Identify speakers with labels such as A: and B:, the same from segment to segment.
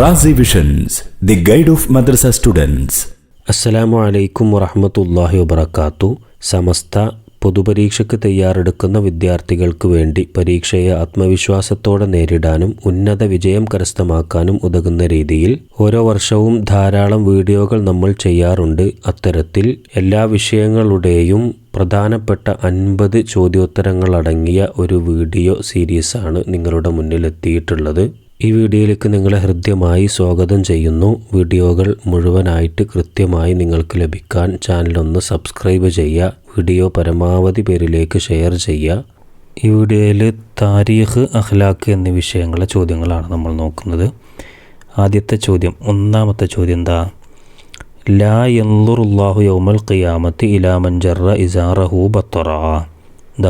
A: Razi visions the guide of madrasa students
B: അസ്സലാമു അലൈക്കും വറഹമത്തല്ലാഹി വബർക്കാത്തു സമസ്ത പൊതുപരീക്ഷയ്ക്ക് തയ്യാറെടുക്കുന്ന വിദ്യാർത്ഥികൾക്ക് വേണ്ടി പരീക്ഷയെ ആത്മവിശ്വാസത്തോടെ നേരിടാനും ഉന്നത വിജയം കരസ്ഥമാക്കാനും ഉതകുന്ന രീതിയിൽ ഓരോ വർഷവും ധാരാളം വീഡിയോകൾ നമ്മൾ ചെയ്യാറുണ്ട്. അത്തരത്തിൽ എല്ലാ വിഷയങ്ങളുടെയും പ്രധാനപ്പെട്ട അൻപത് ചോദ്യോത്തരങ്ങളടങ്ങിയ ഒരു വീഡിയോ സീരീസാണ് നിങ്ങളുടെ മുന്നിൽ എത്തിയിട്ടുള്ളത് ഈ വീഡിയോയിലേക്ക് നിങ്ങളെ ഹൃദ്യമായി സ്വാഗതം ചെയ്യുന്നു. വീഡിയോകൾ മുഴുവനായിട്ട് കൃത്യമായി നിങ്ങൾക്ക് ലഭിക്കാൻ ചാനലൊന്ന് സബ്സ്ക്രൈബ് ചെയ്യുക. വീഡിയോ പരമാവധി പേരിലേക്ക് ഷെയർ ചെയ്യുക. ഈ വീഡിയോയിൽ താരീഖ് അഖ്ലാഖ് എന്നീ വിഷയങ്ങളെ ചോദ്യങ്ങളാണ് നമ്മൾ നോക്കുന്നത്. ആദ്യത്തെ ചോദ്യം ഒന്നാമത്തെ ചോദ്യം എന്താ? ലാ യന്ദുറുല്ലാഹു യൗമൽ ഖിയാമത്തി ഇലാ മൻജറ ഇസാറഹു ബത്തറ.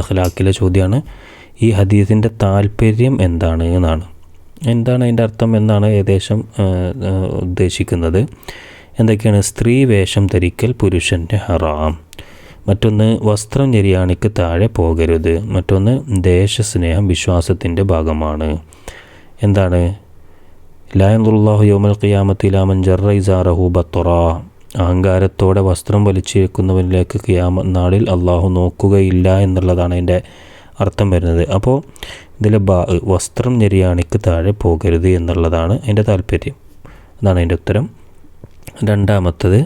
B: അഖ്ലാഖിലെ ചോദ്യമാണ്. ഈ ഹദീസിന്റെ താല്പര്യം എന്താണ് എന്നാണ്. എന്താണ് അതിന്റെ അർത്ഥം എന്നാണ് ഏകദേശം ഉദ്ദേശിക്കുന്നത്. എന്തൊക്കെയാണ്? സ്ത്രീ വേഷം ധരിക്കൽ പുരുഷന്റെ ഹറാം. മറ്റൊന്ന് വസ്ത്രം ഞെരിയാണിക്ക് താഴെ പോകരുത്. മറ്റൊന്ന് ദേശസ്നേഹം വിശ്വാസത്തിന്റെ ഭാഗമാണ്. എന്താണ്? ലായന്തുല്ലാഹു യോമൽ ഖിയാമത്തി ലാമൻ ജറൈസാറഹു ബത്തുറ അഹങ്കാരത്തോടെ വസ്ത്രം വലിച്ചേക്കുന്നവനിലേക്ക് ഖിയാമ നാളിൽ അള്ളാഹു നോക്കുകയില്ല എന്നുള്ളതാണ് അതിന്റെ അർത്ഥം വരുന്നത്. അപ്പോൾ ഇതിലെ ബാ വസ്ത്രം നിര്യാണിക്ക് താഴെ പോകരുത് എന്നുള്ളതാണ് എന്റെ താല്പര്യം. അതാണ് അതിന്റെ ഉത്തരം. രണ്ടാമത്തത്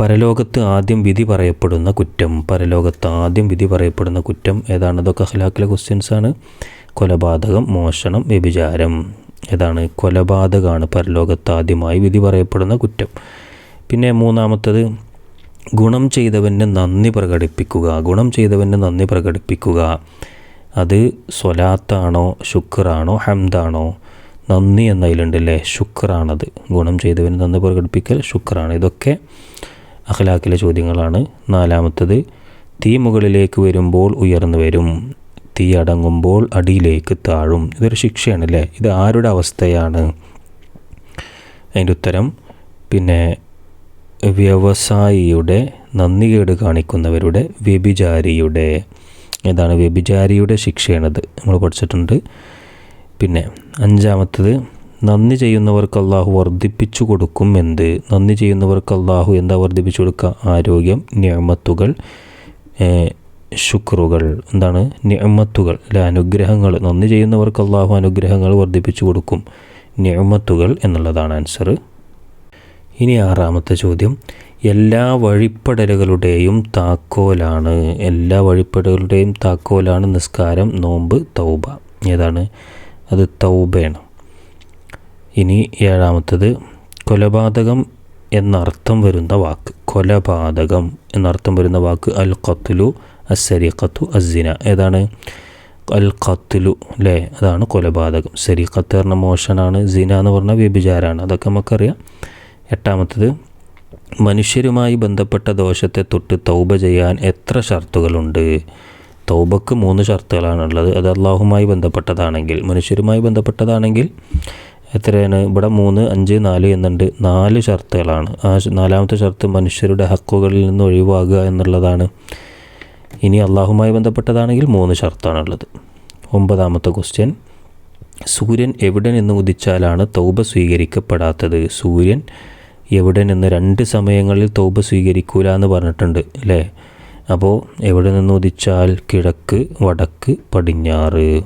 B: പരലോകത്ത് ആദ്യം വിധി പറയപ്പെടുന്ന കുറ്റം. പരലോകത്ത് ആദ്യം വിധി പറയപ്പെടുന്ന കുറ്റം ഏതാണ്? ഇതൊക്കെ അഖ്ലാഖിലെ ക്വസ്റ്റ്യൻസ് ആണ്. കൊലപാതകം മോഷണം വ്യഭിചാരം. ഏതാണ്? കൊലപാതകമാണ് പരലോകത്ത് ആദ്യമായി വിധി പറയപ്പെടുന്ന കുറ്റം. പിന്നെ മൂന്നാമത്തത് ഗുണം ചെയ്തവന് നന്ദി പ്രകടിപ്പിക്കുക. ഗുണം ചെയ്തവന് നന്ദി പ്രകടിപ്പിക്കുക. അത് സ്വലാത്താണോ ശുക്റാണോ ഹംദാണോ? നന്ദി എന്നതിലുണ്ടല്ലേ ശുക്റാണത് ഗുണം ചെയ്തവന് നന്ദി പ്രകടിപ്പിക്കൽ ശുക്റാണ് ഇതൊക്കെ അഖലാക്കിലെ ചോദ്യങ്ങളാണ്. നാലാമത്തത് തീ മുകളിലേക്ക് വരുമ്പോൾ ഉയർന്നു വരും. തീ അടങ്ങുമ്പോൾ അടിയിലേക്ക് താഴും. ഇതൊരു ശിക്ഷയാണ് അല്ലേ? ഇത് ആരുടെ അവസ്ഥയാണ്? അതിന്റെ ഉത്തരം പിന്നെ വ്യവസായിയുടെ നന്ദികേട് കാണിക്കുന്നവരുടെ വ്യഭിചാരിയുടെ. ഏതാണ് വ്യഭിചാരിയുടെ ശിക്ഷയാണത്. നമ്മൾ പഠിച്ചിട്ടുണ്ട്. പിന്നെ അഞ്ചാമത്തത് നന്ദി ചെയ്യുന്നവർക്ക് അള്ളാഹു വർദ്ധിപ്പിച്ചു കൊടുക്കും എന്ത്? നന്ദി ചെയ്യുന്നവർക്ക് അള്ളാഹു എന്താ വർദ്ധിപ്പിച്ചു കൊടുക്കുക? ആരോഗ്യം ഞാമത്തുകൾ ശുക്രുകൾ. എന്താണ്? ഞാമത്തുകൾ അല്ലെ? അനുഗ്രഹങ്ങൾ. നന്ദി ചെയ്യുന്നവർക്ക് അള്ളാഹു അനുഗ്രഹങ്ങൾ വർദ്ധിപ്പിച്ചു കൊടുക്കും. ഞാമത്തുകൾ എന്നുള്ളതാണ് ആൻസർ ഇനി ആറാമത്തെ ചോദ്യം. എല്ലാ വഴിപ്പെടലുകളുടെയും താക്കോലാണ്. എല്ലാ വഴിപ്പെടലുകളുടെയും താക്കോലാണ് നിസ്കാരം നോമ്പ് തൗബ. ഏതാണ്? അത് തൗബയാണ്. ഇനി ഏഴാമത്തത് കൊലപാതകം എന്നർത്ഥം വരുന്ന വാക്ക്. കൊലപാതകം എന്നർത്ഥം വരുന്ന വാക്ക്. അൽ ഖത്തുലു അസരിഖത്തു അസിന ഏതാണ്? അൽ ഖത്തുലു അല്ലേ അതാണ് കൊലപാതകം. സരിഖത്ത് പറഞ്ഞ മോഷനാണ് സിന എന്ന് പറഞ്ഞ വ്യഭിചാരമാണ്. അതൊക്കെ നമുക്കറിയാം. എട്ടാമത്തത് മനുഷ്യരുമായി ബന്ധപ്പെട്ട ദോഷത്തെ തൊട്ട് തൗബ ചെയ്യാൻ എത്ര ഷർത്തുകളുണ്ട്? തൗബക്ക് മൂന്ന് ഷർത്തുകളാണുള്ളത്. അത് അള്ളാഹുമായി ബന്ധപ്പെട്ടതാണെങ്കിൽ മനുഷ്യരുമായി ബന്ധപ്പെട്ടതാണെങ്കിൽ എത്രയാണ്? ഇവിടെ മൂന്ന് അഞ്ച് നാല് എന്നുണ്ട്. നാല് ഷർത്തുകളാണ്. ആ നാലാമത്തെ ഷർത്ത് മനുഷ്യരുടെ ഹക്കുകളിൽ നിന്ന് ഒഴിവാകുക എന്നുള്ളതാണ്. ഇനി അള്ളാഹുമായി ബന്ധപ്പെട്ടതാണെങ്കിൽ മൂന്ന് ഷർത്താണുള്ളത്. ഒമ്പതാമത്തെ ക്വസ്റ്റ്യൻ. സൂര്യൻ എവിടെ നിന്ന് ഉദിച്ചാലാണ് തൗബ സ്വീകരിക്കപ്പെടാത്തത്? സൂര്യൻ എവിടെ നിന്ന് രണ്ട് സമയങ്ങളിൽ തൗബ സ്വീകരിക്കൂല എന്ന് പറഞ്ഞിട്ടുണ്ട് അല്ലേ? അപ്പോൾ എവിടെ നിന്ന് ഉദിച്ചാൽ കിഴക്ക് വടക്ക് പടിഞ്ഞാറ്.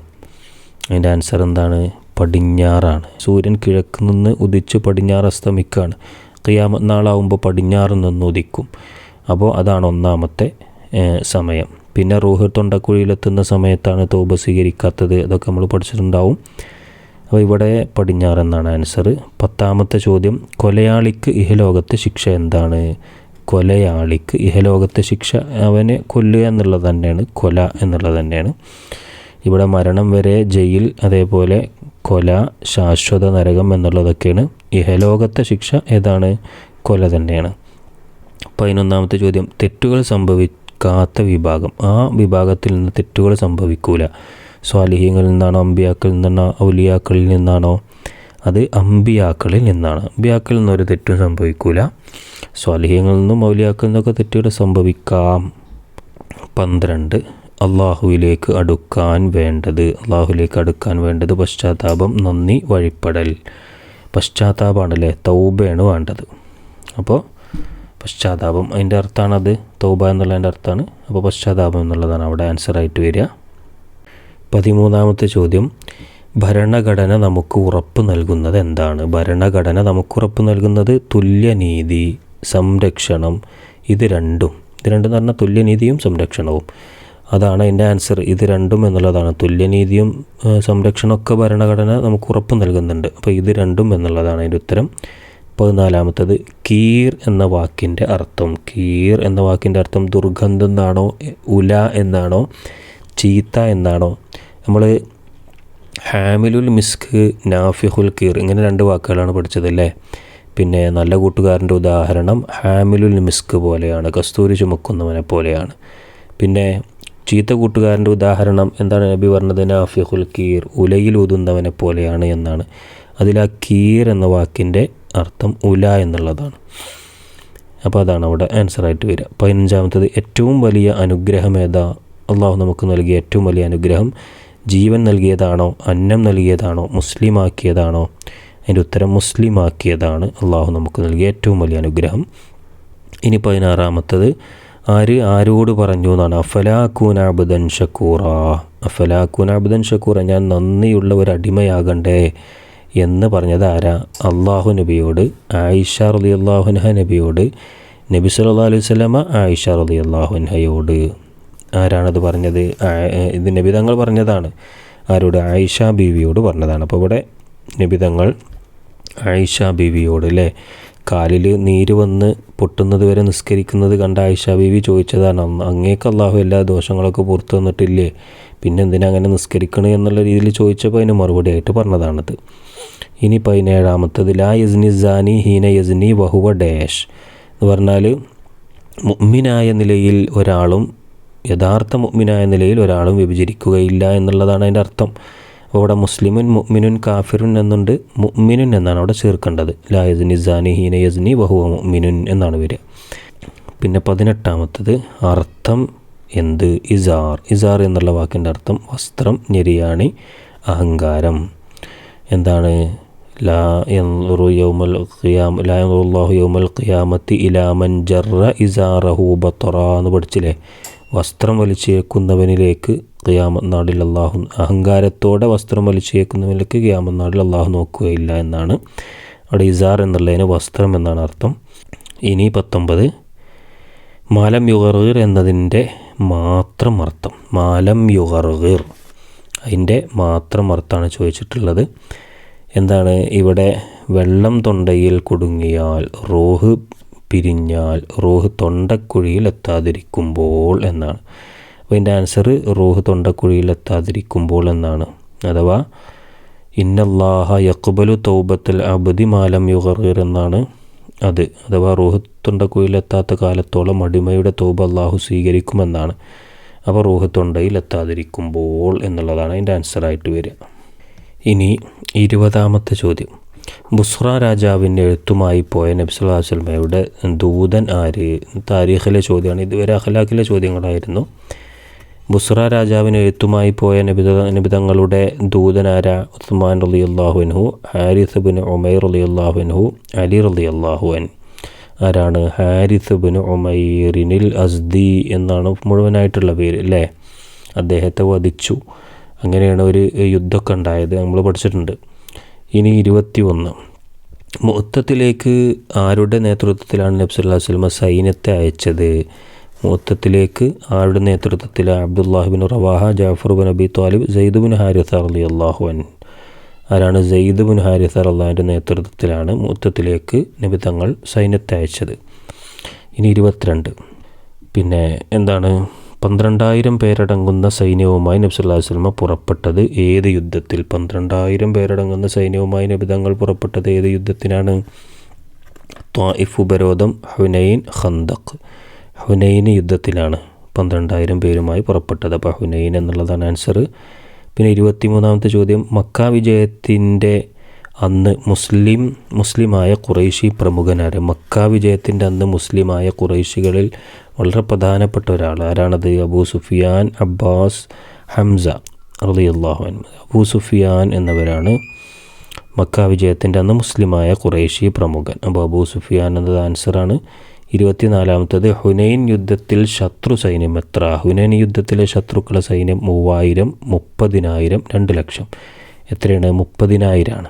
B: അതിന്റെ ആൻസർ എന്താണ്? പടിഞ്ഞാറാണ്. സൂര്യൻ കിഴക്ക് നിന്ന് ഉദിച്ച് പടിഞ്ഞാറ് അസ്തമിക്കുകയാണ് ഖിയാമത്ത് നാളാവുമ്പോൾ പടിഞ്ഞാറ് നിന്ന് ഉദിക്കും. അപ്പോൾ അതാണ് ഒന്നാമത്തെ സമയം. പിന്നെ റൂഹ് തൊണ്ടക്കുഴിയിലെത്തുന്ന സമയത്താണ് തോബ സ്വീകരിക്കാത്തത്. അതൊക്കെ നമ്മൾ പഠിച്ചിട്ടുണ്ടാവും. അപ്പോൾ ഇവിടെ പടിഞ്ഞാറ് എന്നാണ് ആൻസർ പത്താമത്തെ ചോദ്യം കൊലയാളിക്ക് ഇഹലോകത്തെ ശിക്ഷ എന്താണ്? കൊലയാളിക്ക് ഇഹലോകത്തെ ശിക്ഷ അവനെ കൊല്ലുക എന്നുള്ളത് തന്നെയാണ് കൊല എന്നുള്ളത് തന്നെയാണ്. ഇവിടെ മരണം വരെ ജയിൽ അതേപോലെ കൊല ശാശ്വത നരകം എന്നുള്ളതൊക്കെയാണ്. ഇഹലോകത്തെ ശിക്ഷ ഏതാണ്? കൊല തന്നെയാണ്. പതിനൊന്നാമത്തെ ചോദ്യം തെറ്റുകൾ സംഭവിക്കാത്ത വിഭാഗം. ആ വിഭാഗത്തിൽ നിന്ന് തെറ്റുകൾ സംഭവിക്കൂല. സ്വാലിഹ്യങ്ങളിൽ നിന്നാണോ അമ്പിയാക്കളിൽ നിന്നാണോ ഔലിയാക്കളിൽ നിന്നാണോ? അത് അമ്പിയാക്കളിൽ നിന്നാണ്. അമ്പിയാക്കളിൽ നിന്നൊരു തെറ്റും സംഭവിക്കൂല. സ്വാലിഹ്യങ്ങളിൽ നിന്നും ഔലിയാക്കളിൽ നിന്നൊക്കെ തെറ്റുകൾ സംഭവിക്കാം. പന്ത്രണ്ട് അള്ളാഹുവിലേക്ക് അടുക്കാൻ വേണ്ടത്. അള്ളാഹുവിലേക്ക് അടുക്കാൻ വേണ്ടത് പശ്ചാത്താപം നന്ദി വഴിപ്പെടൽ. പശ്ചാത്താപമാണല്ലേ? തൗബയാണ് വേണ്ടത്. അപ്പോൾ പശ്ചാത്താപം അതിന്റെ അർത്ഥമാണത് തൗബ എന്നുള്ളതിന്റെ അർത്ഥമാണ് അപ്പോൾ പശ്ചാത്താപം എന്നുള്ളതാണ് അവിടെ ആൻസറായിട്ട് വരിക. പതിമൂന്നാമത്തെ ചോദ്യം. ഭരണഘടന നമുക്ക് ഉറപ്പ് നൽകുന്നത് എന്താണ്? ഭരണഘടന നമുക്ക് ഉറപ്പ് നൽകുന്നത് തുല്യനീതി സംരക്ഷണം. ഇത് രണ്ടും. ഇത് രണ്ടും എന്ന് പറഞ്ഞാൽ തുല്യനീതിയും സംരക്ഷണവും. അതാണ് എന്റെ ആൻസർ. ഇത് രണ്ടും എന്നുള്ളതാണ്. തുല്യനീതിയും സംരക്ഷണമൊക്കെ ഭരണഘടന നമുക്ക് ഉറപ്പ് നൽകുന്നുണ്ട്. അപ്പോൾ ഇത് രണ്ടും എന്നുള്ളതാണ് അതിന്റെ ഉത്തരം. പതിനാലാമത്തത് കീർ എന്ന വാക്കിന്റെ അർത്ഥം. കീർ എന്ന വാക്കിന്റെ അർത്ഥം ദുർഗന്ധം എന്നാണോ ഉല എന്നാണോ ചീത്ത എന്നാണോ? നമ്മൾ ഹാമിലുൽ മിസ്ക് നാഫിഹുൽ കീർ ഇങ്ങനെ രണ്ട് വാക്കുകളാണ് പഠിച്ചതല്ലേ? പിന്നെ നല്ല കൂട്ടുകാരന്റെ ഉദാഹരണം ഹാമിലുൽ മിസ്ക് പോലെയാണ് കസ്തൂരി ചുമക്കുന്നവനെ പോലെയാണ്. പിന്നെ ചീത്ത കൂട്ടുകാരന്റെ ഉദാഹരണം എന്താണ് നബി പറഞ്ഞത്? നാഫിഹുൽ കീർ ഉലയിൽ ഊതുന്നവനെ പോലെയാണ് എന്നാണ്. അതിൽ ആ കീർ എന്ന വാക്കിന്റെ അർത്ഥം ഉല എന്നുള്ളതാണ്. അപ്പോൾ അതാണ് അവിടെ ആൻസറായിട്ട് വരിക. പതിനഞ്ചാമത്തത് ഏറ്റവും വലിയ അനുഗ്രഹം ഏതാ? അള്ളാഹു നമുക്ക് നൽകിയ ഏറ്റവും വലിയ അനുഗ്രഹം ജീവൻ നൽകിയതാണോ അന്നം നൽകിയതാണോ മുസ്ലിം ആക്കിയതാണോ? അതിന്റെ ഉത്തരം മുസ്ലിം ആക്കിയതാണ്. അള്ളാഹു നമുക്ക് നൽകിയ ഏറ്റവും വലിയ അനുഗ്രഹം. ഇനി പതിനാറാമത്തത് ആര് ആരോട് പറഞ്ഞു എന്നാണ്? അഫലാക്കൂനാബുദൻ ഷക്കൂറ. അഫലാക്കൂനാബുദൻ ഷക്കൂറ ഞാൻ നന്ദിയുള്ള ഒരു അടിമയാകണ്ടേ എന്ന് പറഞ്ഞത് ആരാ? അള്ളാഹു നബിയോട് ആയിഷ റലി അള്ളാഹുൻഹ നബിയോട് നബി സല്ലാ അലൈഹി സ്വലമ ആയിഷ റലി അള്ളാഹുൻഹയോട് ആരാണത് പറഞ്ഞത്? ആ- ഇത് നബി തങ്ങൾ പറഞ്ഞതാണ്. ആരോട്? ആയിഷ ബീവിയോട് പറഞ്ഞതാണ്. അപ്പോൾ ഇവിടെ നബി തങ്ങൾ ആയിഷ ബീവിയോട് അല്ലേ കാലിൽ നീര് വന്ന് പൊട്ടുന്നത് വരെ നിസ്കരിക്കുന്നത് കണ്ട ആയിഷ ബീവി ചോദിച്ചതാണ്. അങ്ങേക്ക് അള്ളാഹു എല്ലാ ദോഷങ്ങളൊക്കെ പുറത്തു വന്നിട്ടില്ലേ? പിന്നെ എന്തിനാ അങ്ങനെ നിസ്കരിക്കണേ എന്നുള്ള രീതിയിൽ ചോദിച്ചപ്പോൾ അതിന് മറുപടി ആയിട്ട് പറഞ്ഞതാണത്. ഇനി പതിനേഴാമത്തത് ലാ യസ്നി സാനി ഹീന യസ്നി വഹുവ ഡാഷ്. എന്ന് പറഞ്ഞാൽ മുമ്മിനായ നിലയിൽ ഒരാളും യഥാർത്ഥ മുഗ്മിനായ നിലയിൽ ഒരാളും വിഭജിക്കുകയില്ല എന്നുള്ളതാണ് അതിന്റെ അർത്ഥം. അപ്പോൾ മുസ്ലിമുൻ മുഗ്മിനുൻ കാഫിറുൻ എന്നുണ്ട്. മുഗ്മിനുൻ എന്നാണ് അവിടെ ചേർക്കേണ്ടത്. ലാ യസ്നി സാനി ഹീന യസ്നി ബഹുവ മുഗ്മിനുൻ എന്നാണ് വരിക. പിന്നെ പതിനെട്ടാമത്തത് അർത്ഥം എന്ത്? ഇസാർ. ഇസാർ എന്നുള്ള വാക്കിന്റെ അർത്ഥം വസ്ത്രം ഞെരിയാണി അഹങ്കാരം. എന്താണ്? ലാ യൻറുറു യൗമൽ ഖിയാം ലാ യൻറുല്ലാഹു യൗമൽ ഖിയാമത്തി ഇലാമൻ ജറ ഇസാറഹു ബത്തറ എന്ന് പഠിച്ചില്ലേ? വസ്ത്രം വലിച്ചേക്കുന്നവനിലേക്ക് ഖിയാമത്ത് നാടിൽ അള്ളാഹു അഹങ്കാരത്തോടെ വസ്ത്രം വലിച്ചേക്കുന്നവനിലേക്ക് ഖിയാമത്ത് നാടിൽ അള്ളാഹു നോക്കുകയില്ല എന്നാണ്. അവിടെ ഇസാർ എന്നുള്ളതിന് വസ്ത്രം എന്നാണ് അർത്ഥം. ഇനി പത്തൊമ്പത്. മാലം യുഗർഗീർ എന്നതിന്റെ മാത്രം അർത്ഥം. മാലം യുഗർഗീർ. അതിന്റെ മാത്രം അർത്ഥമാണ് ചോദിച്ചിട്ടുള്ളത്. എന്താണ്? ഇവിടെ വെള്ളം തൊണ്ടയിൽ കുടുങ്ങിയാൽ റോഹ് പിരിഞ്ഞാൽ റോഹ് തൊണ്ടക്കുഴിയിൽ എത്താതിരിക്കുമ്പോൾ എന്നാണ്. അപ്പോൾ ഇതിന്റെ ആൻസർ റോഹ് തൊണ്ടക്കുഴിയിൽ എത്താതിരിക്കുമ്പോൾ എന്നാണ്. അഥവാ ഇന്നല്ലാഹ യക്ബലു തൗബത്തുൽ അബദി മാലം യുഗറീർ എന്നാണ് അത്. അഥവാ റൂഹ് തൊണ്ടക്കുഴിയിലെത്താത്ത കാലത്തോളം അടിമയുടെ തൗബ അള്ളാഹു സ്വീകരിക്കുമെന്നാണ്. അപ്പോൾ റൂഹ് തൊണ്ടയിൽ എത്താതിരിക്കുമ്പോൾ എന്നുള്ളതാണ് അതിന്റെ ആൻസറായിട്ട് വരിക. ഇനി ഇരുപതാമത്തെ ചോദ്യം. ബുസ്ര രാജാവിന്റെ എഴുത്തുമായി പോയ നബ്സുല്ലാ വസ്ലമയുടെ ദൂതൻ ആര്? താരീഖിലെ ചോദ്യമാണ്. ഇതുവരെ അഖലാഖിലെ ചോദ്യങ്ങളായിരുന്നു. ബുസ്ര രാജാവിന് എഴുത്തുമായി പോയ നബിത നബിതങ്ങളുടെ ദൂതനാര ഉസ്മാൻ റലി അള്ളാഹുവിൻഹു ഹാരിസ് ബിൻ ഉമൈർ അള്ളാഹുവിൻഹു അലി റലി അള്ളാഹുവൻ ആരാണ്? ഹാരിസ് ബിൻ ഒമൈറിനിൽ അസ്ദി എന്നാണ് മുഴുവനായിട്ടുള്ള പേര് അല്ലേ? അദ്ദേഹത്തെ വധിച്ചു. അങ്ങനെയാണ് ഒരു യുദ്ധമൊക്കെ ഉണ്ടായത്. നമ്മൾ പഠിച്ചിട്ടുണ്ട്. ഇനി ഇരുപത്തി ഒന്ന് മൊത്തത്തിലേക്ക് ആരുടെ നേതൃത്വത്തിലാണ് നബ്സുല്ലാ വസ്ലമ സൈന്യത്തെ അയച്ചത്? മൊത്തത്തിലേക്ക് ആരുടെ നേതൃത്വത്തിൽ Abdullah ibn Rawaha Jafar bin Abi Talib Zaid bin Haritha Ali അള്ളാഹുൻ ആരാണ് സെയ്ദ് ബിൻ ഹാരിസ അള്ളാഹിന്റെ നേതൃത്വത്തിലാണ് മൊത്തത്തിലേക്ക് നബി തങ്ങൾ സൈന്യത്തെ അയച്ചത്? ഇനി ഇരുപത്തിരണ്ട്. പിന്നെ എന്താണ് പന്ത്രണ്ടായിരം പേരടങ്ങുന്ന സൈന്യവുമായി നബ്സുല്ലാ സ്വലമ പുറപ്പെട്ടത് ഏത് യുദ്ധത്തിൽ? പന്ത്രണ്ടായിരം പേരടങ്ങുന്ന സൈന്യവുമായി നബി തങ്ങൾ പുറപ്പെട്ടത് ഏത് യുദ്ധത്തിനാണ്? ത്വാഇഫ് ഉപരോധം ഹുനൈൻ ഖന്തഖ്. ഹുനൈൻ യുദ്ധത്തിലാണ് പന്ത്രണ്ടായിരം പേരുമായി പുറപ്പെട്ടത്. അപ്പോൾ ഹുനൈൻ എന്നുള്ളതാണ് ആൻസർ പിന്നെ ഇരുപത്തിമൂന്നാമത്തെ ചോദ്യം. മക്ക വിജയത്തിന്റെ അന്ന് മുസ്ലിം മുസ്ലിമായ കുറേശി പ്രമുഖനാര്? മക്ക വിജയത്തിന്റെ അന്ന് മുസ്ലിമായ കുറേശികളിൽ വളരെ പ്രധാനപ്പെട്ട ഒരാൾ. ആരാണത്? അബൂ സുഫിയാൻ അബ്ബാസ് ഹംസ അൻഹു. അബൂ സുഫിയാൻ എന്നവരാണ് മക്ക വിജയത്തിന്റെ അന്ന് മുസ്ലിമായ ഖുറൈശി പ്രമുഖൻ. അപ്പോൾ അബൂ സുഫിയാൻ എന്നത് ആൻസറാണ് ഇരുപത്തിനാലാമത്തത് ഹുനൈൻ യുദ്ധത്തിൽ ശത്രു സൈന്യം എത്ര? ഹുനൈൻ യുദ്ധത്തിലെ ശത്രുക്കളുടെ സൈന്യം മൂവായിരം മുപ്പതിനായിരം രണ്ട് ലക്ഷം. എത്രയാണ്? മുപ്പതിനായിരമാണ്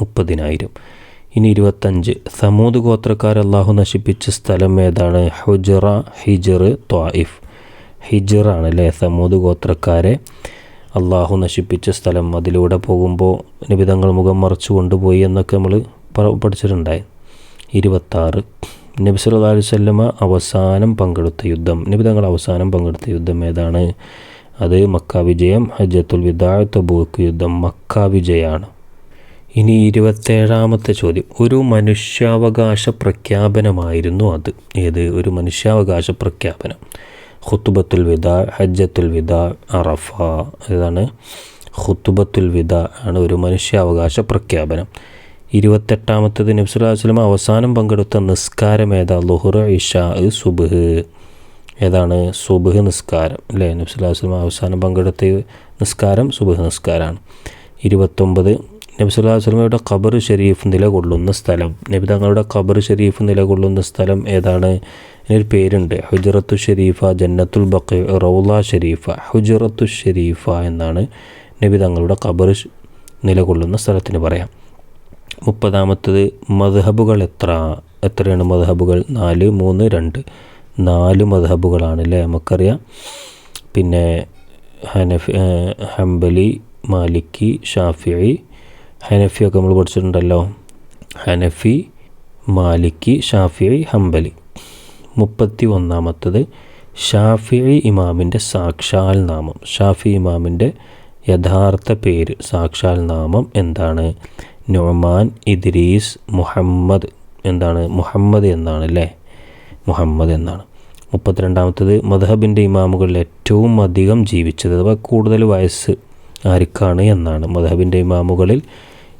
B: മുപ്പതിനായിരം. ഇനി ഇരുപത്തഞ്ച്. സമൂത് ഗോത്രക്കാർ അള്ളാഹു നശിപ്പിച്ച സ്ഥലം ഏതാണ്? ഹുജറ ഹിജർ ത്വായിഫ് ഹിജറാണ് അല്ലേ സമൂത് ഗോത്രക്കാരെ അള്ളാഹു നശിപ്പിച്ച സ്ഥലം. അതിലൂടെ പോകുമ്പോൾ നിബിതങ്ങൾ മുഖം മറച്ചു കൊണ്ടുപോയി എന്നൊക്കെ നമ്മൾ പഠിച്ചിട്ടുണ്ടായി. ഇരുപത്താറ്. നബി സല്ലു അലൈഹി വസല്ലമ അവസാനം പങ്കെടുത്ത യുദ്ധം. നിബിതങ്ങൾ അവസാനം പങ്കെടുത്ത യുദ്ധം ഏതാണ്? അത് മക്ക വിജയം ഹജ്ജത്തുൽ വിദാ തബൂക്ക് യുദ്ധം. മക്ക വിജയമാണ് ഇനി ഇരുപത്തേഴാമത്തെ ചോദ്യം. ഒരു മനുഷ്യാവകാശ പ്രഖ്യാപനമായിരുന്നു അത്. ഏത്? ഒരു മനുഷ്യാവകാശ പ്രഖ്യാപനം. ഖുത്തുബത്തുൽ വിദ ഹജ്ജത്തുൽ വിദ അറഫ ഇതാണ് ഖുത്തുബത്തുൽ വിദ ആണ് ഒരു മനുഷ്യാവകാശ പ്രഖ്യാപനം. ഇരുപത്തെട്ടാമത്തത് നബ്സുലാസ്ലം അവസാനം പങ്കെടുത്ത നിസ്കാരം ഏതാ? ലുഹുർ ഇഷാ സുബഹ്. ഏതാണ്? സുബഹ് നിസ്കാരം. അല്ലേ? നബ്സുലാസ്ലം അവസാനം പങ്കെടുത്ത നിസ്കാരം സുബഹ് നിസ്കാരമാണ്. ഇരുപത്തൊമ്പത് നബി സല്ലല്ലാഹു അലൈഹി വസല്ലമയുടെ ഖബർ ഷെരീഫ് നിലകൊള്ളുന്ന സ്ഥലം. നബി തങ്ങളുടെ ഖബർ ഷെരീഫ് നിലകൊള്ളുന്ന സ്ഥലം ഏതാണ്? ഇതിനൊരു പേരുണ്ട്. ഹുജറത്തു ഷെരീഫ ജന്നത്തുൽ ബക്കെ റൗല ഷെരീഫ ഹുജറത്തു ഷെരീഫ എന്നാണ് നബി തങ്ങളുടെ ഖബർ നിലകൊള്ളുന്ന സ്ഥലത്തിന് പറയാം. മുപ്പതാമത്തത് മദ്ഹബുകൾ എത്ര? എത്രയാണ് മദ്ഹബുകൾ? നാല് മൂന്ന് രണ്ട്. നാല് മദ്ഹബുകളാണ് അല്ലേ? നമുക്കറിയാം. പിന്നെ ഹനഫ് ഹംബലി മാലിക്കി ഷാഫിഇ ഹനഫിയൊക്കെ നമ്മൾ പഠിച്ചിട്ടുണ്ടല്ലോ. ഹനഫി മാലിക്കി ഷാഫിഐ ഹംബലി. മുപ്പത്തി ഒന്നാമത്തത് ഷാഫിഇ ഇമാമിന്റെ സാക്ഷാൽ നാമം. ഷാഫി ഇമാമിന്റെ യഥാർത്ഥ പേര് സാക്ഷാൽ നാമം എന്താണ്? നൊമാൻ ഇദ്രീസ് മുഹമ്മദ് എന്താണ്? മുഹമ്മദ് എന്നാണ് അല്ലേ? മുഹമ്മദ് എന്നാണ്. മുപ്പത്തിരണ്ടാമത്തത് മധഹബിന്റെ ഇമാമുകളിൽ ഏറ്റവും അധികം ജീവിച്ചത് അഥവാ കൂടുതൽ വയസ്സ് ആർക്കാണ് എന്നാണ്. മധഹബിന്റെ ഇമാമുകളിൽ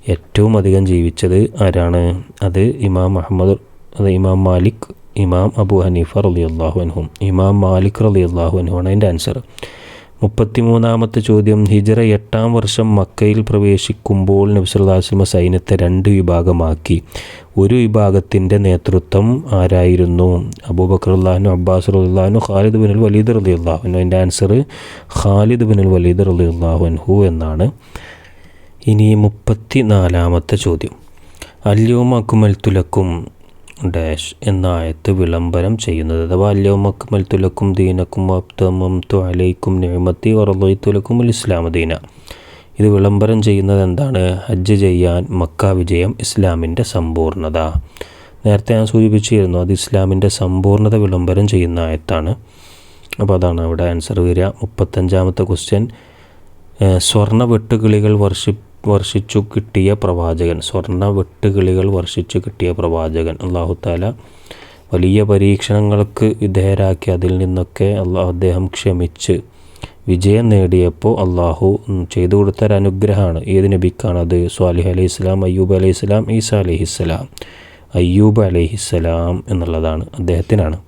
B: ഏറ്റവും അധികം ജീവിച്ചത് ആരാണ്? അത് ഇമാം അഹമ്മദ് അത് ഇമാം മാലിക് ഇമാം അബു ഹനീഫ റലി അള്ളാഹു അൻഹും. ഇമാം മാലിക് റലി അള്ളാഹു അൻഹു ആണ് അതിന്റെ ആൻസർ മുപ്പത്തിമൂന്നാമത്തെ ചോദ്യം ഹിജറ എട്ടാം വർഷം മക്കയിൽ പ്രവേശിക്കുമ്പോൾ നബ്സുല്ലാസ്ലമ സൈന്യത്തെ രണ്ട് വിഭാഗമാക്കി. ഒരു വിഭാഗത്തിന്റെ നേതൃത്വം ആരായിരുന്നു? അബൂബക്കർ അള്ളാഹുനു അബ്ബാസ് റല്ലാഹുനു ഖാലിദ് ബിനുൽ വലീദ് റലി അള്ളാഹുനു അതിന്റെ ആൻസർ ഖാലിദ് ബിനുൽ വലീദ് റലി അള്ളാഹുൻഹു എന്നാണ്. ഇനി മുപ്പത്തി നാലാമത്തെ ചോദ്യം. അല്യോമ അക്കുമൽ തുലക്കും ഡാഷ് എന്ന ആയത്ത് വിളംബരം ചെയ്യുന്നത്. അഥവാ അല്യോമ അക്കുമൽ തുലക്കും ദീനക്കും അബ്തമം തു അലൈക്കും നിയമത്തി തുലക്കും ഇസ്ലാം ദീന. ഇത് വിളംബരം ചെയ്യുന്നത് എന്താണ്? ഹജ്ജ് ചെയ്യാൻ മക്ക വിജയം ഇസ്ലാമിന്റെ സമ്പൂർണത. നേരത്തെ ഞാൻ സൂചിപ്പിച്ചിരുന്നു അത് ഇസ്ലാമിന്റെ സമ്പൂർണത വിളംബരം ചെയ്യുന്ന ആയത്താണ്. അപ്പോൾ അതാണ് അവിടെ ആൻസർ വരിക. മുപ്പത്തഞ്ചാമത്തെ ക്വസ്റ്റ്യൻ സ്വർണ വെട്ടുകിളികൾ വർഷി വർഷിച്ചു കിട്ടിയ പ്രവാചകൻ. സ്വർണ വെട്ടുകിളികൾ വർഷിച്ചു കിട്ടിയ പ്രവാചകൻ. അള്ളാഹു താല വലിയ പരീക്ഷണങ്ങൾക്ക് വിധേയരാക്കി അതിൽ നിന്നൊക്കെ അള്ളാഹു അദ്ദേഹം ക്ഷമിച്ച് വിജയം നേടിയപ്പോൾ അള്ളാഹു ചെയ്തു കൊടുത്ത ഒരു അനുഗ്രഹമാണ് ഏത് നബിക്കാണത് സ്വാലിഹ് അലൈഹി ഇസ്ലാം അയ്യൂബ് അലൈഹി ഇസ്ലാം ഈസ അലൈഹിസ്സലാം അയ്യൂബ് അലൈഹി ഇസ്ലാം എന്നുള്ളതാണ് അദ്ദേഹത്തിനാണ്.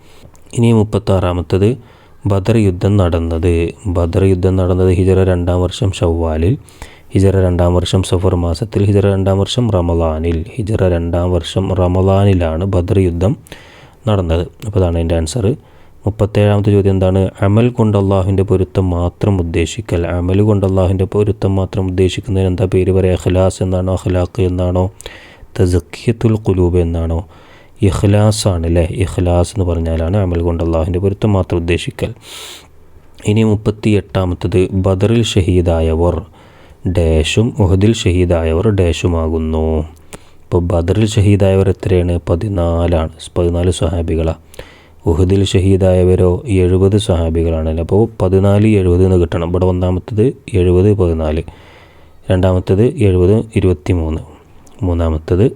B: ഇനി മുപ്പത്താറാമത്തത് ബദർ യുദ്ധം നടന്നത്. ബദർ യുദ്ധം നടന്നത് ഹിജറ രണ്ടാം വർഷം ഷവ്വാലിൽ. ഹിജറ രണ്ടാം വർഷം സഫർ മാസത്തിൽ ഹിജറ രണ്ടാം വർഷം റമലാനിൽ ഹിജറ രണ്ടാം വർഷം റമലാനിലാണ് ബദർ യുദ്ധം നടന്നത്. അപ്പോൾ അതാണ് എന്റെ ആൻസർ മുപ്പത്തേഴാമത്തെ ചോദ്യം എന്താണ്? അമൽ കൊണ്ട് അള്ളാഹുവിന്റെ പൊരുത്തം മാത്രം ഉദ്ദേശിക്കൽ. അമൽ കൊണ്ട് അള്ളാഹുവിന്റെ പൊരുത്തം മാത്രം ഉദ്ദേശിക്കുന്നതിന് എന്താ പേര് പറയുക അഖ്ലാസ് എന്നാണോ? അഖ്ലാഖ് എന്നാണോ? തസഖ്യത്തുൽ കുലൂബ് എന്നാണോ? ഇഖ്ലാസ് ആണ് അല്ലേ? ഇഖ്ലാസ് എന്ന് പറഞ്ഞാലാണ് അമൽ കൊണ്ട് അള്ളാഹുവിന്റെ പൊരുത്തം മാത്രം ഉദ്ദേശിക്കൽ. ഇനി മുപ്പത്തി എട്ടാമത്തത് ബദറിൽ ഷഹീദായവർ. ഡാഷും ഉഹദിൽ ഷഹീദായവർ ഡാഷുമാകുന്നു. ഇപ്പോൾ ബദറിൽ ഷഹീദായവർ എത്രയാണ്? പതിനാലാണ്. പതിനാല് സ്വഹാബികളാണ് ഉഹദിൽ ഷഹീദായവരോ എഴുപത് സ്വഹാബികളാണ് അപ്പോൾ പതിനാല് എഴുപത് എന്ന് കിട്ടണം. ഇവിടെ ഒന്നാമത്തത് എഴുപത് പതിനാല്. രണ്ടാമത്തത് എഴുപത് ഇരുപത്തി മൂന്ന് മൂന്നാമത്തത്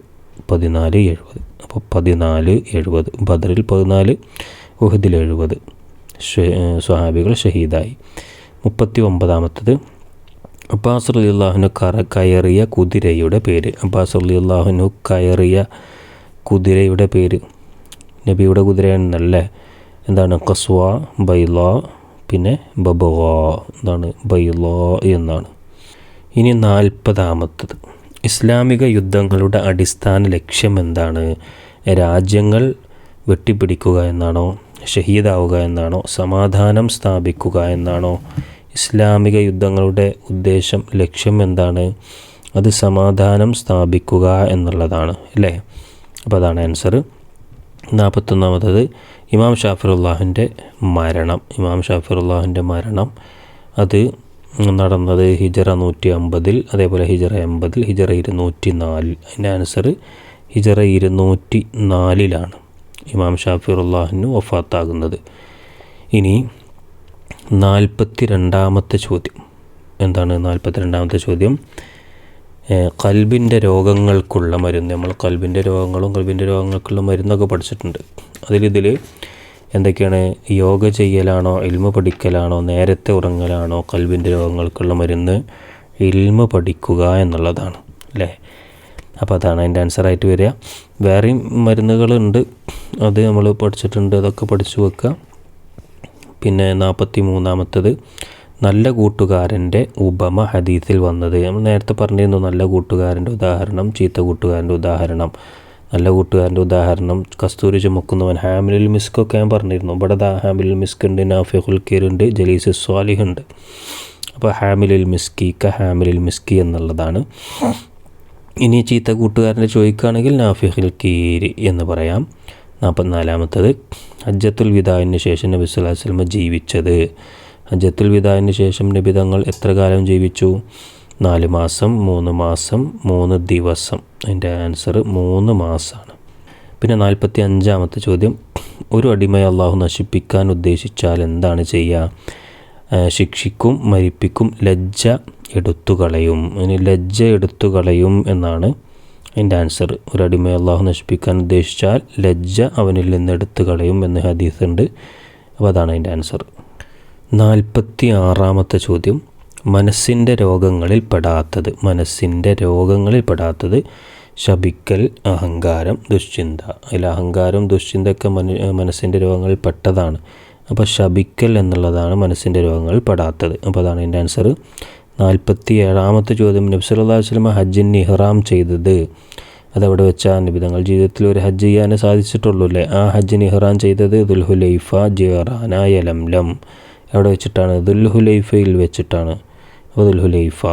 B: പതിനാല് എഴുപത്. അപ്പോൾ പതിനാല് എഴുപത്. ബദറിൽ പതിനാല് ഉഹദിൽ എഴുപത്. സ്വഹാബികൾ ഷഹീദായി. മുപ്പത്തി ഒമ്പതാമത്തത് അബ്ബാസ് അലി അള്ളാഹുനു കറ കയറിയ കുതിരയുടെ പേര്. അബ്ബാസ് അലി അള്ളാഹുനു കയറിയ കുതിരയുടെ പേര്. നബിയുടെ കുതിരയാണെന്നല്ലേ എന്താണ്? കസ്വ ബൈല പിന്നെ ബബവ എന്താണ് ബൈല എന്നാണ്. ഇനി നാൽപ്പതാമത്തത്. ഇസ്ലാമിക യുദ്ധങ്ങളുടെ അടിസ്ഥാന ലക്ഷ്യം എന്താണ്? രാജ്യങ്ങൾ വെട്ടിപ്പിടിക്കുക എന്നാണോ? ഷഹീദാവുക എന്നാണോ? സമാധാനം സ്ഥാപിക്കുക എന്നാണോ? ഇസ്ലാമിക യുദ്ധങ്ങളുടെ ഉദ്ദേശം ലക്ഷ്യം എന്താണ്? അത് സമാധാനം സ്ഥാപിക്കുക എന്നുള്ളതാണ് അല്ലേ? അപ്പോൾ അതാണ് ആൻസർ നാൽപ്പത്തൊന്നാമത്തത് ഇമാം ഷാഫിറുല്ലാഹിന്റെ മരണം. ഇമാം ഷാഫിറുല്ലാഹിന്റെ മരണം. അത് നടന്നത് ഹിജറ നൂറ്റി അമ്പതിൽ അതേപോലെ ഹിജറ എൺപതിൽ ഹിജറ ഇരുന്നൂറ്റി നാലിൽ അതിന്റെ ആൻസർ ഹിജറ ഇരുന്നൂറ്റി നാലിലാണ് ഇമാം ഷാഫിറുല്ലാഹിന് വഫാത്താകുന്നത്. ഇനി നാൽപ്പത്തി രണ്ടാമത്തെ ചോദ്യം. എന്താണ് നാൽപ്പത്തി രണ്ടാമത്തെ ചോദ്യം കൽബിന്റെ രോഗങ്ങൾക്കുള്ള മരുന്ന്. നമ്മൾ കൽബിന്റെ രോഗങ്ങളും കൽബിന്റെ രോഗങ്ങൾക്കുള്ള മരുന്നൊക്കെ പഠിച്ചിട്ടുണ്ട്. അതിലിതിൽ എന്തൊക്കെയാണ്? യോഗ ചെയ്യലാണോ ഇൽമ പഠിക്കലാണോ നേരത്തെ ഉറങ്ങലാണോ കൽബിന്റെ രോഗങ്ങൾക്കുള്ള മരുന്ന് ഇൽമ പഠിക്കുക എന്നുള്ളതാണ്. അല്ലേ? അപ്പോൾ അതാണ് അതിന്റെ ആൻസറായിട്ട് വരിക. വേറെയും മരുന്നുകളുണ്ട് അത് നമ്മൾ പഠിച്ചിട്ടുണ്ട്. അതൊക്കെ പഠിച്ചു വെക്കുക. പിന്നെ നാൽപ്പത്തി മൂന്നാമത്തത് നല്ല കൂട്ടുകാരന്റെ ഉപമ ഹദീസിൽ വന്നത്. നമ്മൾ നേരത്തെ പറഞ്ഞിരുന്നു നല്ല കൂട്ടുകാരന്റെ ഉദാഹരണം ചീത്ത കൂട്ടുകാരന്റെ ഉദാഹരണം. നല്ല കൂട്ടുകാരന്റെ ഉദാഹരണം കസ്തൂരി ചുമക്കുന്നവൻ ഹാമിലിൽ മിസ്കൊക്കെ ഞാൻ പറഞ്ഞിരുന്നു. ഇവിടെ ദാ ഹാമിലിൽ മിസ്ക് ഉണ്ട് നാഫിഖുൽ ഉണ്ട് ജലീസ് സ്വാലിഹ് ഉണ്ട്. അപ്പോൾ ഹാമിലിൽ മിസ്കി ക ഹാമിലിൽ മിസ്കി എന്നുള്ളതാണ്. ഇനി ചീത്ത കൂട്ടുകാരന്റെ ചോദിക്കുകയാണെങ്കിൽ നാഫിഖുൽ കീരി എന്ന് പറയാം. നാൽപ്പത്തിനാലാമത്തത്. ഹജ്ജത്തുൽ വിദായിന് ശേഷം നബി സ്വല്ലല്ലാഹു അലൈഹി വസല്ലം ജീവിച്ചത്. ഹജ്ജത്തുൽ വിദായിന് ശേഷം നബി തങ്ങൾ എത്ര കാലം ജീവിച്ചു? നാല് മാസം മൂന്ന് മാസം മൂന്ന് ദിവസം. അതിന്റെ ആൻസർ മൂന്ന് മാസമാണ് പിന്നെ നാൽപ്പത്തി അഞ്ചാമത്തെ ചോദ്യം. ഒരു അടിമയെ അള്ളാഹു നശിപ്പിക്കാൻ ഉദ്ദേശിച്ചാൽ എന്താണ് ചെയ്യുക? ശിക്ഷിക്കും മരിപ്പിക്കും ലജ്ജ എടുത്തുകളയും. അതിന് ലജ്ജ എടുത്തുകളയും എന്നാണ് അതിന്റെ ആൻസർ ഒരു അടിമയെ അള്ളാഹു നശിപ്പിക്കാൻ ഉദ്ദേശിച്ചാൽ ലജ്ജ അവനിൽ നിന്ന് എടുത്തു കളയും എന്ന് ഹദീസ് ഉണ്ട്. അപ്പോൾ അതാണ് അതിന്റെ ആൻസർ നാൽപ്പത്തി ആറാമത്തെ ചോദ്യം. മനസ്സിന്റെ രോഗങ്ങളിൽ പെടാത്തത്. മനസ്സിന്റെ രോഗങ്ങളിൽ പെടാത്തത് ശപിക്കൽ അഹങ്കാരം ദുശ്ചിന്ത. അതിൽ അഹങ്കാരം ദുശ്ചിന്തയൊക്കെ മന മനസ്സിന്റെ രോഗങ്ങളിൽ പെട്ടതാണ്. അപ്പോൾ ശപിക്കൽ എന്നുള്ളതാണ് മനസ്സിന്റെ രോഗങ്ങളിൽ പെടാത്തത്. അപ്പോൾ അതാണ് എന്റെ ആൻസർ നാൽപ്പത്തി ഏഴാമത്തെ ചോദ്യം നബ്സല്ലാ വസ്ലമ ഹജ്ജിന് ഇഹ്റാം ചെയ്തത്. അതവിടെ വെച്ചാൽ നബി തങ്ങൾ ജീവിതത്തിൽ ഒരു ഹജ്ജ് ചെയ്യാനേ സാധിച്ചിട്ടുള്ളൂ അല്ലേ? ആ ഹജ്ജിന് ഇഹ്റാം ചെയ്തത് ദുൽഹുലൈഫ ജിറാന യലംലം. എവിടെ വെച്ചിട്ടാണ് ദുൽഹുലൈഫയിൽ വെച്ചിട്ടാണ്. ദുൽഹുലൈഫ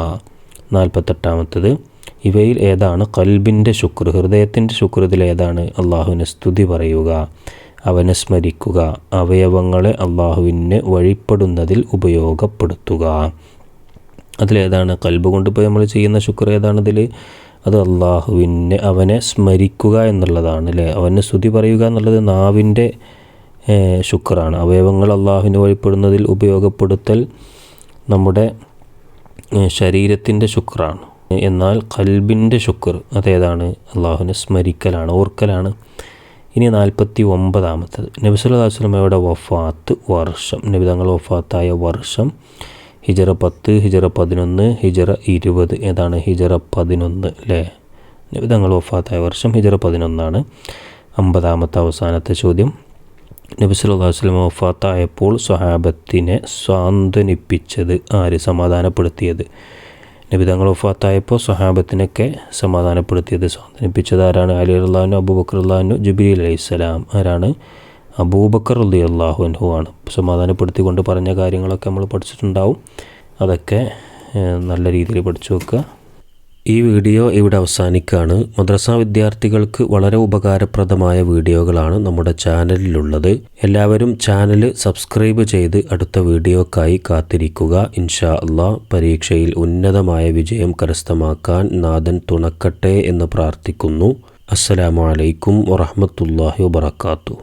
B: നാൽപ്പത്തെട്ടാമത്തത്. ഇവയിൽ ഏതാണ്? കൽബിന്റെ ശുക്ർ ഹൃദയത്തിന്റെ ശുക്രത്തിൽ ഏതാണ്? അള്ളാഹുവിനെ സ്തുതി പറയുക അവനെ സ്മരിക്കുക അവയവങ്ങളെ അള്ളാഹുവിന് വഴിപ്പെടുന്നതിൽ ഉപയോഗപ്പെടുത്തുക. അതിലേതാണ് കൽബ് കൊണ്ടുപോയി നമ്മൾ ചെയ്യുന്ന ശുക്ർ ഏതാണതിൽ അത് അള്ളാഹുവിനെ അവനെ സ്മരിക്കുക എന്നുള്ളതാണ് അല്ലേ? അവനെ സ്തുതി പറയുക എന്നുള്ളത് നാവിന്റെ ശുക്രാണ് അവയവങ്ങൾ അള്ളാഹുവിന് വഴിപ്പെടുന്നതിൽ ഉപയോഗപ്പെടുത്തൽ നമ്മുടെ ശരീരത്തിന്റെ ശുക്രാണ് എന്നാൽ കൽബിന്റെ ശുക്ർ അതേതാണ്? അള്ളാഹുവിനെ സ്മരിക്കലാണ് ഓർക്കലാണ്. ഇനി നാൽപ്പത്തി ഒമ്പതാമത്തത് നബി സല്ലല്ലാഹു അലൈഹി വഫാത്ത് വർഷം. നബിതങ്ങൾ വഫാത്തായ വർഷം. ഹിജറ പത്ത് ഹിജറ പതിനൊന്ന് ഹിജറ ഇരുപത്. ഏതാണ് ഹിജറ പതിനൊന്ന് അല്ലേ നബി തങ്ങൾ വഫാത്തായ വർഷം ഹിജറ പതിനൊന്നാണ്. അമ്പതാമത്തെ അവസാനത്തെ ചോദ്യം. നബി സല്ലല്ലാഹു അലൈഹി വസല്ലം വഫാത്തായപ്പോൾ സ്വഹാബത്തിനെ സ്വാന്തനിപ്പിച്ചത് ആര്? സമാധാനപ്പെടുത്തിയത്. നബി തങ്ങൾ വഫാത്തായപ്പോൾ സ്വഹാബത്തിനൊക്കെ സമാധാനപ്പെടുത്തിയത് സ്വാന്തനിപ്പിച്ചത് ആരാണ്? അലി അള്ളാഹുനു അബൂബക്കർ അള്ളാഹുനു ജുബിലി അലൈഹിസ്സലാം ആരാണ്? അബൂബക്കർ അലി അള്ളാഹു അൻഹു ആണ്. സമാധാനപ്പെടുത്തിക്കൊണ്ട് പറഞ്ഞ കാര്യങ്ങളൊക്കെ നമ്മൾ പഠിച്ചിട്ടുണ്ടാവും. അതൊക്കെ നല്ല രീതിയിൽ പഠിച്ചു വെക്കുക. ഈ വീഡിയോ ഇവിടെ അവസാനിക്കുകയാണ്. മദ്രസ വിദ്യാർത്ഥികൾക്ക് വളരെ ഉപകാരപ്രദമായ വീഡിയോകളാണ് നമ്മുടെ ചാനലിലുള്ളത്. എല്ലാവരും ചാനൽ സബ്സ്ക്രൈബ് ചെയ്ത് അടുത്ത വീഡിയോക്കായി കാത്തിരിക്കുക. ഇൻഷാ അള്ളാ പരീക്ഷയിൽ ഉന്നതമായ വിജയം കരസ്ഥമാക്കാൻ നാഥൻ തുണക്കട്ടെ എന്ന് പ്രാർത്ഥിക്കുന്നു. അസ്സലാമു അലൈക്കും വറഹമത്തല്ലാഹി വബർക്കാത്തു